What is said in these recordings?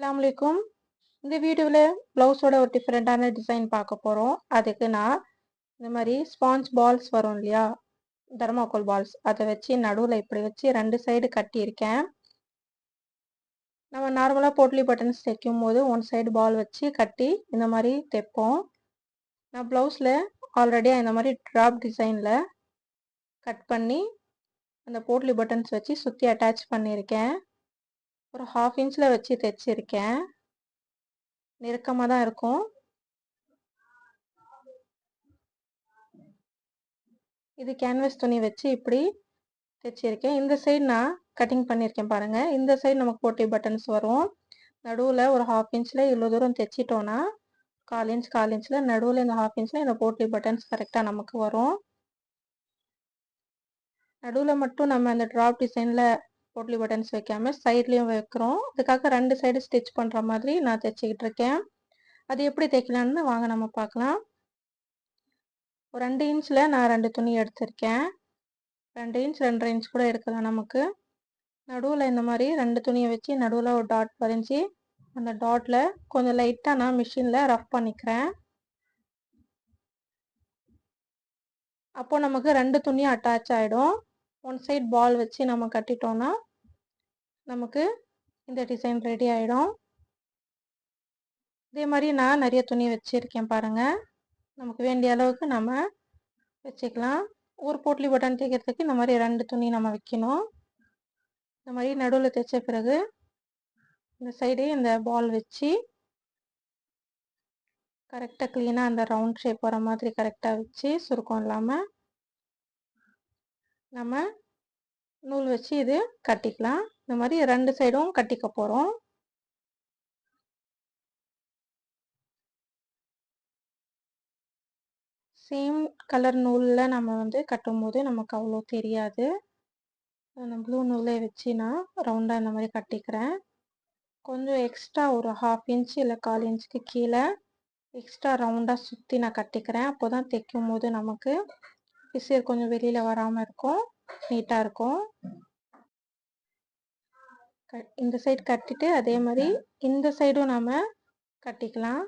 அலாமலைக்கும் இந்த வீடியோவில் ப்ளவுஸோட ஒரு டிஃப்ரெண்ட்டான டிசைன் பார்க்க போகிறோம் அதுக்கு நான் இந்த மாதிரி ஸ்பாஞ்ச் பால்ஸ் வரும் இல்லையா? தர்மாக்கோல் பால்ஸ் அதை வச்சு நடுவில் இப்படி வச்சு ரெண்டு சைடு கட்டியிருக்கேன். நம்ம நார்மலாக போட்லி பட்டன்ஸ் தைக்கும் போது ஒன் சைடு பால் வச்சு கட்டி இந்த மாதிரி தைப்போம். நான் ப்ளவுஸில் ஆல்ரெடியாக இந்த மாதிரி ட்ராப் டிசைனில் கட் பண்ணி அந்த போட்லி பட்டன்ஸ் வச்சு சுற்றி அட்டாச் பண்ணியிருக்கேன். ஒரு ஹாஃப் இன்ச்சில் வச்சு தைச்சிருக்கேன். நெருக்கமாக தான் இருக்கும். இது கேன்வஸ் துணி வச்சு இப்படி தைச்சிருக்கேன். இந்த சைடு நான் கட்டிங் பண்ணியிருக்கேன் பாருங்கள் இந்த சைடு நமக்கு போட்டி பட்டன்ஸ் வரும். நடுவில் ஒரு ஹாஃப் இன்ச்சில் இவ்வளோ தூரம் தைச்சிட்டோன்னா கால் இன்ச் கால் இன்ச்சில் நடுவில் இந்த ஹாஃப் இன்ச்சில் இந்த போட்டி பட்டன்ஸ் கரெக்டாக நமக்கு வரும். நடுவில் மட்டும் நம்ம அந்த ட்ராப் டிசைனில் போட்லி பட்டன்ஸ் வைக்காம சைட்லேயும் வைக்கிறோம். அதுக்காக ரெண்டு சைடு ஸ்டிச் பண்ணுற மாதிரி நான் தைச்சிக்கிட்டு இருக்கேன். அது எப்படி தைக்கலான்னு வாங்க நம்ம பார்க்கலாம். ஒரு ரெண்டு இன்ச்சில் நான் ரெண்டு துணி எடுத்திருக்கேன். ரெண்டு இன்ச் ரெண்டரை இன்ச் கூட எடுக்கலாம் நமக்கு. நடுவில் இந்த மாதிரி ரெண்டு துணியை வச்சு நடுவில் ஒரு டாட் வரைஞ்சி அந்த டாட்டில் கொஞ்சம் லைட்டாக நான் மிஷினில் ரஃப் பண்ணிக்கிறேன். அப்போது நமக்கு ரெண்டு துணியும் அட்டாச் ஆகிடும் ஒன் சைட் பால் வச்சு நம்ம கட்டிட்டோன்னா நமக்கு இந்த டிசைன் ரெடி ஆகிடும் இதே மாதிரி நான் நிறைய துணி வச்சுருக்கேன் பாருங்கள் நமக்கு வேண்டிய அளவுக்கு நம்ம வச்சுக்கலாம். ஒரு போட்லி பட்டன் தைக்கிறதுக்கு இந்த மாதிரி ரெண்டு துணி நம்ம வைக்கணும். இந்த மாதிரி நடுவில் தைச்ச பிறகு இந்த சைடே இந்த பால் வச்சு கரெக்டாக க்ளீனாக அந்த ரவுண்ட் ஷேப் வர மாதிரி கரெக்டாக வச்சு சுருக்கம் இல்லாமல் நம்ம நூல் வச்சு இது கட்டிக்கலாம். இந்த மாதிரி ரெண்டு சைடும் கட்டிக்க போகிறோம் சேம் கலர் நூலில் நம்ம வந்து கட்டும்போது நமக்கு அவ்வளோ தெரியாது. அந்த ப்ளூ நூலே வச்சு நான் ரவுண்டாக இந்த மாதிரி கட்டிக்கிறேன். கொஞ்சம் எக்ஸ்ட்ரா ஒரு ஹாஃப் இன்ச் இல்லை கால் இன்ச்சுக்கு கீழே எக்ஸ்ட்ரா ரவுண்டாக சுற்றி நான் கட்டிக்கிறேன். அப்போ தான் தைக்கும் போது நமக்கு பிசிறு கொஞ்சம் வெளியில் வராமல் இருக்கும். நீட்டாக இருக்கும். இந்த சைடு கட்டிட்டு அதே மாதிரி இந்த சைடும் நாம் கட்டிக்கலாம்.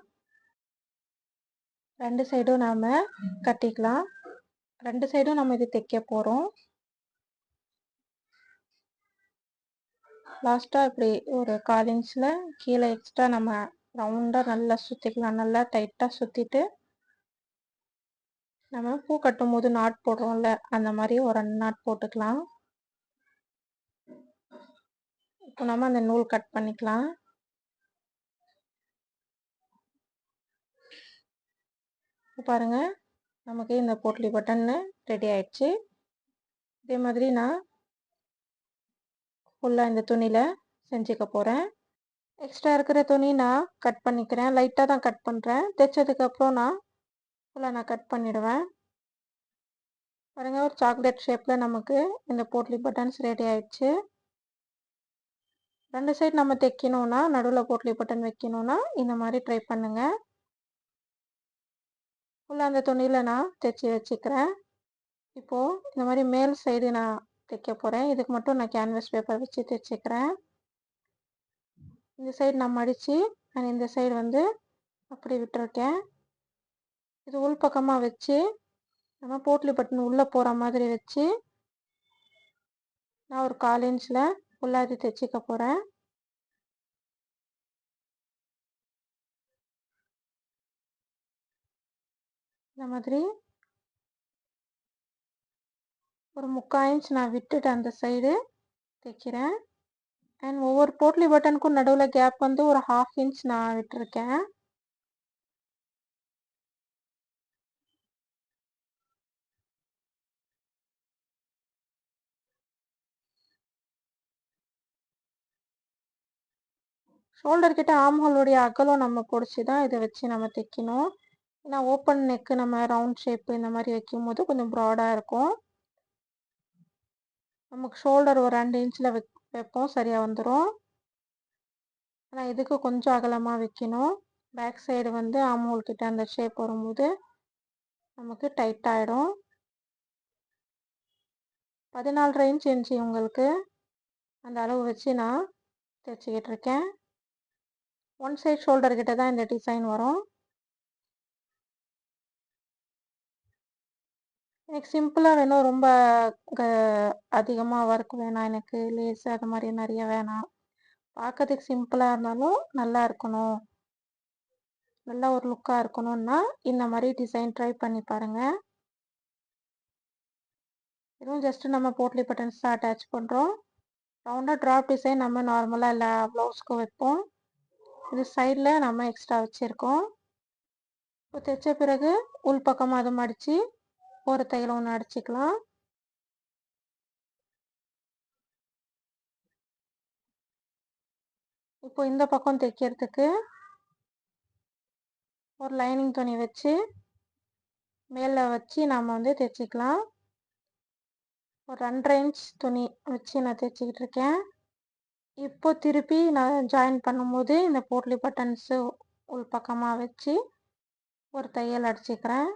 ரெண்டு சைடும் நாம் கட்டிக்கலாம். ரெண்டு சைடும் நம்ம இது தைக்க போகிறோம் லாஸ்ட்டாக இப்படி ஒரு கால் இன்ச்சில் கீழே எக்ஸ்ட்ரா நம்ம ரவுண்டாக நல்லா சுற்றிக்கலாம் நல்லா டைட்டாக சுற்றிட்டு நம்ம பூ கட்டும் போது நாட் போடுறோம்ல அந்த மாதிரி ஒரு ரெண்டு நாட் போட்டுக்கலாம். இப்போ நம்ம அந்த நூல் கட் பண்ணிக்கலாம். பாருங்க நமக்கு இந்த போட்லி பட்டன் ரெடி ஆயிடுச்சு. இதே மாதிரி நான் ஃபுல்லாக இந்த துணியில் செஞ்சுக்க போகிறேன் எக்ஸ்ட்ரா இருக்கிற துணி நான் கட் பண்ணிக்கிறேன். லைட்டாக தான் கட் பண்ணுறேன் தைச்சதுக்கப்புறம் நான் ஃபுல்லாக நான் கட் பண்ணிவிடுவேன் பாருங்கள் ஒரு சாக்லேட் ஷேப்பில் நமக்கு இந்த போட்லி பட்டன்ஸ் ரெடி ஆயிடுச்சு. ரெண்டு சைடு நம்ம தைக்கணும்னா நடுவில் போட்லி பட்டன் வைக்கணும்னா இந்த மாதிரி ட்ரை பண்ணுங்கள் ஃபுல்லாக அந்த துணியில் நான் தைச்சி வச்சுக்கிறேன். இப்போது இந்த மாதிரி மேல் சைடு நான் தைக்க போகிறேன் இதுக்கு மட்டும் நான் கேன்வஸ் பேப்பர் வச்சு தைச்சிக்கிறேன். இந்த சைடு நான் மடித்து நான் இந்த சைடு வந்து அப்படி விட்டுருக்கேன். இது உள் பக்கமாக வச்சு நம்ம போட்லி பட்டன் உள்ளே போகிற மாதிரி வச்சு நான் ஒரு கால் இன்ச்சில் உள்ளாதி தைச்சிக்க போகிறேன் இந்த மாதிரி. ஒரு முக்கால் இன்ச் நான் விட்டுட்டு அந்த சைடு தைக்கிறேன். அண்ட் ஒவ்வொரு போட்லி பட்டனுக்கும் நடுவில் கேப் வந்து ஒரு ஹாஃப் இன்ச் நான் விட்டுருக்கேன். ஷோல்டர் கிட்ட ஆம்ஹோலுடைய அகலம் நம்ம பிடிச்சி தான் இதை வச்சு நம்ம தைக்கணும். ஏன்னா ஓப்பன் நெக்கு நம்ம ரவுண்ட் ஷேப்பு இந்த மாதிரி வைக்கும் போது கொஞ்சம் ப்ராடாக இருக்கும். நமக்கு ஷோல்டர் ஒரு ரெண்டு இன்ச்சில் வைக் வைப்போம் சரியாக வந்துடும் ஆனால் இதுக்கு கொஞ்சம் அகலமாக வைக்கணும். பேக் சைடு வந்து ஆம்ஹோல் கிட்ட அந்த ஷேப் வரும்போது நமக்கு டைட் ஆகிடும் பதினாலரை இன்ச் இன்ச்சு உங்களுக்கு அந்த அளவு வச்சு நான் தைச்சிக்கிட்டு இருக்கேன். ஒன் சைட் ஷோல்டர் கிட்ட தான் இந்த டிசைன் வரும். எனக்கு சிம்பிளாக வேணும். ரொம்ப க அதிகமாக ஒர்க் வேணாம் எனக்கு. லேஸ் அது மாதிரி நிறைய வேணாம். பார்க்கறதுக்கு சிம்பிளாக இருந்தாலும் நல்லா இருக்கணும். நல்ல ஒரு லுக்காக இருக்கணும்னா இந்த மாதிரி டிசைன் ட்ரை பண்ணி பாருங்கள் இதுவும் ஜஸ்ட்டு நம்ம போட்லி பட்டன்ஸ் தான் அட்டாச் பண்ணுறோம் ரவுண்டாக ட்ராப் டிசைன் நம்ம நார்மலாக எல்லா ப்ளவுஸ்க்கும் வைப்போம். இது சைடில் நம்ம எக்ஸ்ட்ரா வச்சுருக்கோம். இப்போ தைச்ச பிறகு உள் பக்கமாக அதை மடித்து ஒரு தையல் ஒன்று அடிச்சுக்கலாம். இப்போ இந்த பக்கம் தைக்கிறதுக்கு ஒரு லைனிங் துணி வச்சு மேலே வச்சு நாம் வந்து தைச்சிக்கலாம். ஒரு ரெண்டரை இன்ச் துணி வச்சு நான் தைச்சிக்கிட்டு இருக்கேன். இப்போ திருப்பி நான் ஜாயின் பண்ணும்போது இந்த போட்லி பட்டன்ஸு உள் பக்கமாக வச்சு ஒரு தையல் அடிச்சுக்கிறேன்.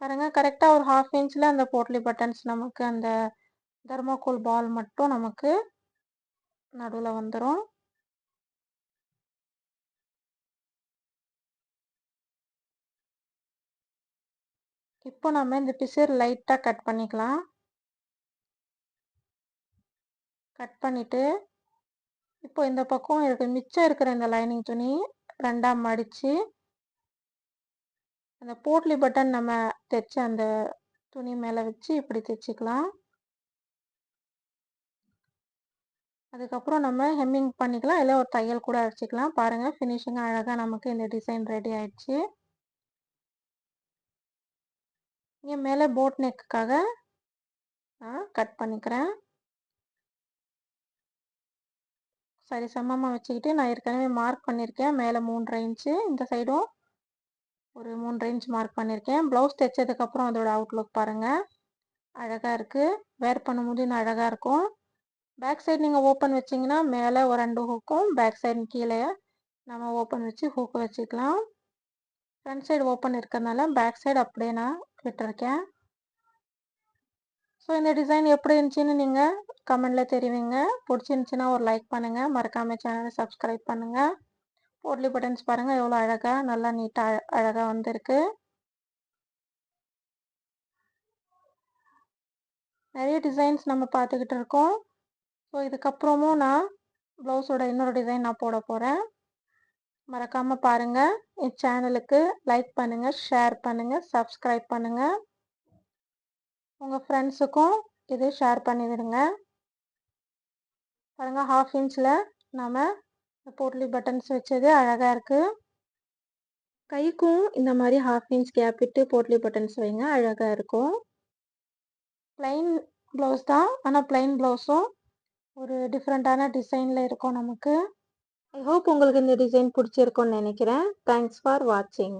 பாருங்கள் கரெக்டாக ஒரு ஹாஃப் இன்ச்சில் அந்த போர்ட்லி பட்டன்ஸ் நமக்கு அந்த தர்மோகோல் பால் மட்டும் நமக்கு நடுவில் வந்துடும் இப்போ நம்ம இந்த பிசர் லைட்டாக கட் பண்ணிக்கலாம். கட் பண்ணிவிட்டு இப்போ இந்த பக்கம் இருக்க மிச்சம் இருக்கிற இந்த லைனிங் துணி ரெண்டாக மடித்து அந்த போட்லி பட்டன் நம்ம தைச்ச அந்த துணி மேலே வச்சு இப்படி தைச்சிக்கலாம். அதுக்கப்புறம் நம்ம ஹெம்மிங் பண்ணிக்கலாம் இல்லை ஒரு தையல் கூட அடிச்சிக்கலாம். பாருங்கள் ஃபினிஷிங்காக அழகாக நமக்கு இந்த டிசைன் ரெடி ஆயிடுச்சு. இங்கே மேலே போட் நெக்குக்காக நான் கட் பண்ணிக்கிறேன். சரி சமமாக வச்சுக்கிட்டு நான் ஏற்கனவே மார்க் பண்ணியிருக்கேன் மேலே மூன்றரை இன்ச்சு இந்த சைடும் ஒரு மூன்றரை இன்ச் மார்க் பண்ணியிருக்கேன் ப்ளவுஸ் தைச்சதுக்கப்புறம் அதோட அவுட்லுக் பாருங்கள் அழகாக இருக்குது வேர் பண்ணும்போது இன்னும் அழகாக இருக்கும். பேக் சைடு நீங்கள் ஓப்பன் வச்சிங்கன்னா மேலே ஒரு ரெண்டு ஹூக்கும் பேக் சைடு கீழே நம்ம ஓப்பன் வச்சு ஹூக்கு வச்சுக்கலாம். ஃப்ரண்ட் சைடு ஓப்பன் இருக்கிறதுனால பேக் சைடு அப்படியே நான் விட்டுருக்கேன். ஸோ இந்த டிசைன் எப்படி இருந்துச்சுன்னு நீங்கள் கமெண்டில் தெரிவிங்க. பிடிச்சிருந்துச்சின்னா ஒரு லைக் பண்ணுங்கள் மறக்காமல் சேனலை சப்ஸ்கிரைப் பண்ணுங்கள் போட்லி பட்டன்ஸ் பாருங்கள் எவ்வளோ அழகாக நல்லா நீட்டாக அழகாக வந்திருக்கு. நிறைய டிசைன்ஸ் நம்ம பார்த்துக்கிட்டு இருக்கோம். ஸோ இதுக்கப்புறமும் நான் ப்ளவுஸோட இன்னொரு டிசைன் நான் போட போகிறேன் மறக்காமல் பாருங்கள் என் சேனலுக்கு லைக் பண்ணுங்கள் ஷேர் பண்ணுங்கள் சப்ஸ்கிரைப் பண்ணுங்கள் உங்கள் ஃப்ரெண்ட்ஸுக்கும் இது ஷேர் பண்ணி விடுங்க பாருங்கள் ஹாஃப் இன்ச்சில் நம்ம போட்லி பட்டன்ஸ் வச்சது அழகாக இருக்குது கைக்கும் இந்த மாதிரி ஹாஃப் இன்ச் கேப் விட்டு போட்லி பட்டன்ஸ் வைங்க அழகாக இருக்கும். ப்ளைன் ப்ளவுஸ் தான் ஆனால் ப்ளைன் ப்ளவுஸும் ஒரு டிஃப்ரெண்ட்டான டிசைனில் இருக்கும் நமக்கு. ஐ ஹோப் உங்களுக்கு இந்த டிசைன் பிடிச்சிருக்கும்னு நினைக்கிறேன். தேங்க்ஸ் ஃபார் வாட்சிங்